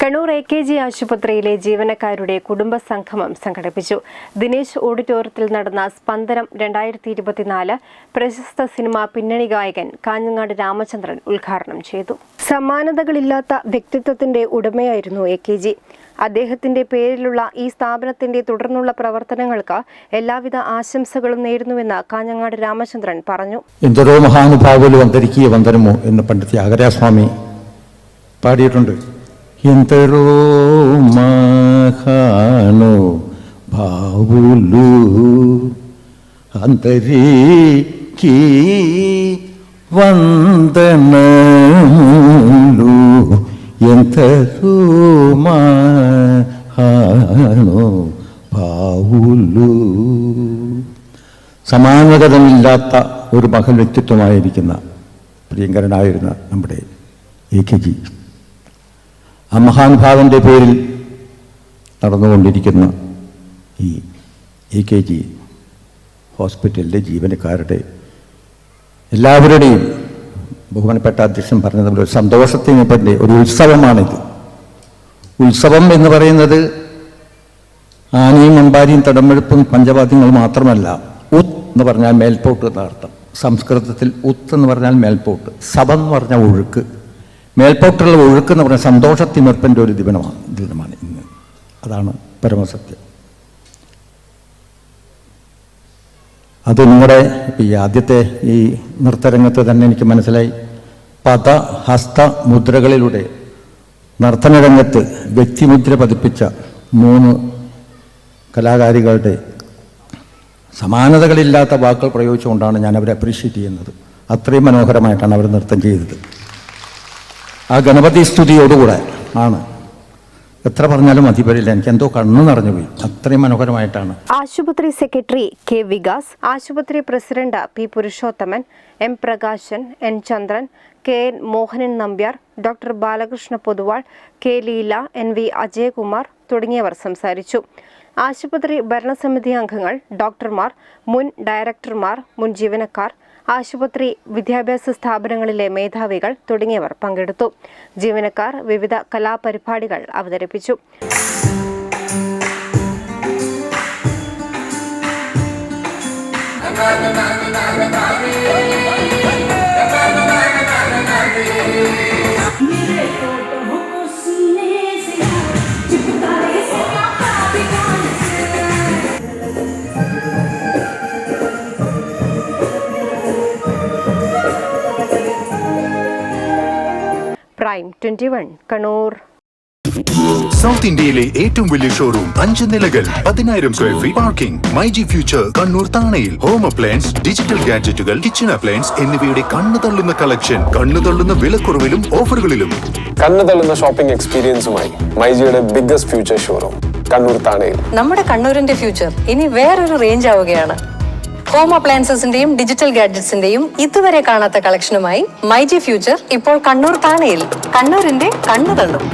Kannur A K G ആശുപത്രിയിലെ ജീവനക്കാരുടെ കുടുംബ സംഗമം സംഘടിപ്പിച്ചു. ദിനേശ് ഓഡിറ്റോറിയത്തിൽ നടന്ന സ്പന്ദനം രണ്ടായിരത്തി ഇരുപത്തിനാല് പ്രശസ്ത സിനിമാ പിന്നണി ഗായകൻ കാഞ്ഞങ്ങാട് രാമചന്ദ്രൻ ഉദ്ഘാടനം ചെയ്തു. സമാനതകളില്ലാത്ത വ്യക്തിത്വത്തിന്റെ ഉടമയായിരുന്നു എ കെ ജി അദ്ദേഹത്തിന്റെ പേരിലുള്ള ഈ സ്ഥാപനത്തിന്റെ തുടർന്നുള്ള പ്രവർത്തനങ്ങൾക്ക് എല്ലാവിധ ആശംസകളും നേരുന്നുവെന്ന് കാഞ്ഞങ്ങാട് രാമചന്ദ്രൻ പറഞ്ഞു. എന്തോ മഹാനുഭാവലും അന്തരിക്കുക വന്ദനമോ എന്ന് പണ്ഡിറ്റ് ആഗരാസ്വാമി പാടിയിട്ടുണ്ട്. ఎందరో మహాను భావులు అందరికీ వందనములు ఎందరో మహాను ഭാവുലു സമാനതകളില്ലാത്ത ഒരു മഹൽ വ്യക്തിത്വമായിരിക്കുന്ന പ്രിയങ്കരനായിരുന്ന നമ്മുടെ എ കെ ജി ആ മഹാനുഭാവന്റെ പേരിൽ നടന്നുകൊണ്ടിരിക്കുന്ന ഈ എ കെ ജി ഹോസ്പിറ്റലിലെ ജീവനക്കാരുടെ എല്ലാവരുടെയും ബഹുമാനപ്പെട്ട അധ്യക്ഷൻ പറഞ്ഞതുപോലെ ഒരു സന്തോഷത്തിന് പറ്റി ഒരു ഉത്സവമാണിത്. ഉത്സവം എന്ന് പറയുന്നത് ആനയും അമ്പാരിയും തടമെഴുപ്പും പഞ്ചവാദ്യങ്ങൾ മാത്രമല്ല ഉത്ത് എന്ന് പറഞ്ഞാൽ മേൽപോട്ട് എന്ന അർത്ഥം സംസ്കൃതത്തിൽ ഉത്ത് എന്ന് പറഞ്ഞാൽ മേൽപോട്ട്. സബം എന്ന് പറഞ്ഞാൽ ഒഴുക്ക്. മേൽപോട്ടുള്ള ഒഴുക്ക് എന്ന് പറഞ്ഞാൽ സന്തോഷത്തിമർപ്പന്റെ ഒരു ദിനമാണ് ദിനമാണ് ഇന്ന്. അതാണ് പരമസത്യം. അത് നിങ്ങളുടെ ഈ ആദ്യത്തെ ഈ നൃത്തരംഗത്ത് തന്നെ എനിക്ക് മനസ്സിലായി. പദ ഹസ്ത മുദ്രകളിലൂടെ നർത്തനരംഗത്ത് വ്യക്തിമുദ്ര പതിപ്പിച്ച മൂന്ന് കലാകാരികളുടെ സമാനതകളില്ലാത്ത വാക്കുകൾ പ്രയോഗിച്ചുകൊണ്ടാണ് ഞാൻ അവരെ അപ്രീഷിയേറ്റ് ചെയ്യുന്നത്. അത്രയും മനോഹരമായിട്ടാണ് അവർ നൃത്തം ചെയ്തത്. ആ ഗണപതി സ്തുതിയോടുകൂടെ ആണ്. എത്ര പറഞ്ഞാലും മതി വരില്ല എനിക്ക് എന്തോ കണ്ണു നിറഞ്ഞു പോയി. അത്രയും മനോഹരമായിട്ടാണ്. ആശുപത്രി സെക്രട്ടറി കെ വികാസ് ആശുപത്രി president P Purushothaman M Prakashan N Chandran K N Mohanan Nambiar doctor Balakrishna Poduval K Leela N V Ajayakumar തുടങ്ങിയവർ സംസാരിച്ചു. ആശുപത്രി ഭരണസമിതി അംഗങ്ങൾ ഡോക്ടർമാർ മുൻ ഡയറക്ടർമാർ മുൻ ജീവനക്കാർ ആശുപത്രി വിദ്യാഭ്യാസ സ്ഥാപനങ്ങളിലെ മേധാവികൾ തുടങ്ങിയവർ പങ്കെടുത്തു. ജീവനക്കാർ വിവിധ കലാപരിപാടികൾ അവതരിപ്പിച്ചു. मेरे prime twenty one Kannur south ഇന്ത്യയിലെ ഏറ്റവും വലിയ ഷോറൂം അഞ്ച് നിലകൾ പതിനായിരം square feet parking my G future Kannur താണയിൽ. Home appliance digital ഗാഡ്ജറ്റുകൾ കിച്ചൺ അപ്ലയൻസ് എന്നിവയുടെ കണ്ണു തള്ളുന്ന കളക്ഷൻ കണ്ണു തള്ളുന്ന വിലക്കുറവിലും ഓഫറുകളിലും കണ്ണു തള്ളുന്ന ഷോപ്പിംഗ് എക്സ്പീരിയൻസുമായി മൈജിയുടെ ബിഗ്ഗസ്റ്റ് ഫ്യൂച്ചർ ഷോറൂം കണ്ണൂർ താണയിൽ. നമ്മുടെ കണ്ണൂരിന്റെ ഫ്യൂച്ചർ ഇനി വേറൊരു റേഞ്ച് ആവുകയാണ്. ഹോം അപ്ലയൻസസിന്റെയും ഡിജിറ്റൽ ഗാഡ്ജറ്റ്സിന്റെയും ഇതുവരെ കാണാത്ത കളക്ഷനുമായി മൈ ജി ഫ്യൂച്ചർ ഇപ്പോൾ കണ്ണൂർ താണയിൽ കണ്ണൂരിന്റെ കണ്ണു തള്ളും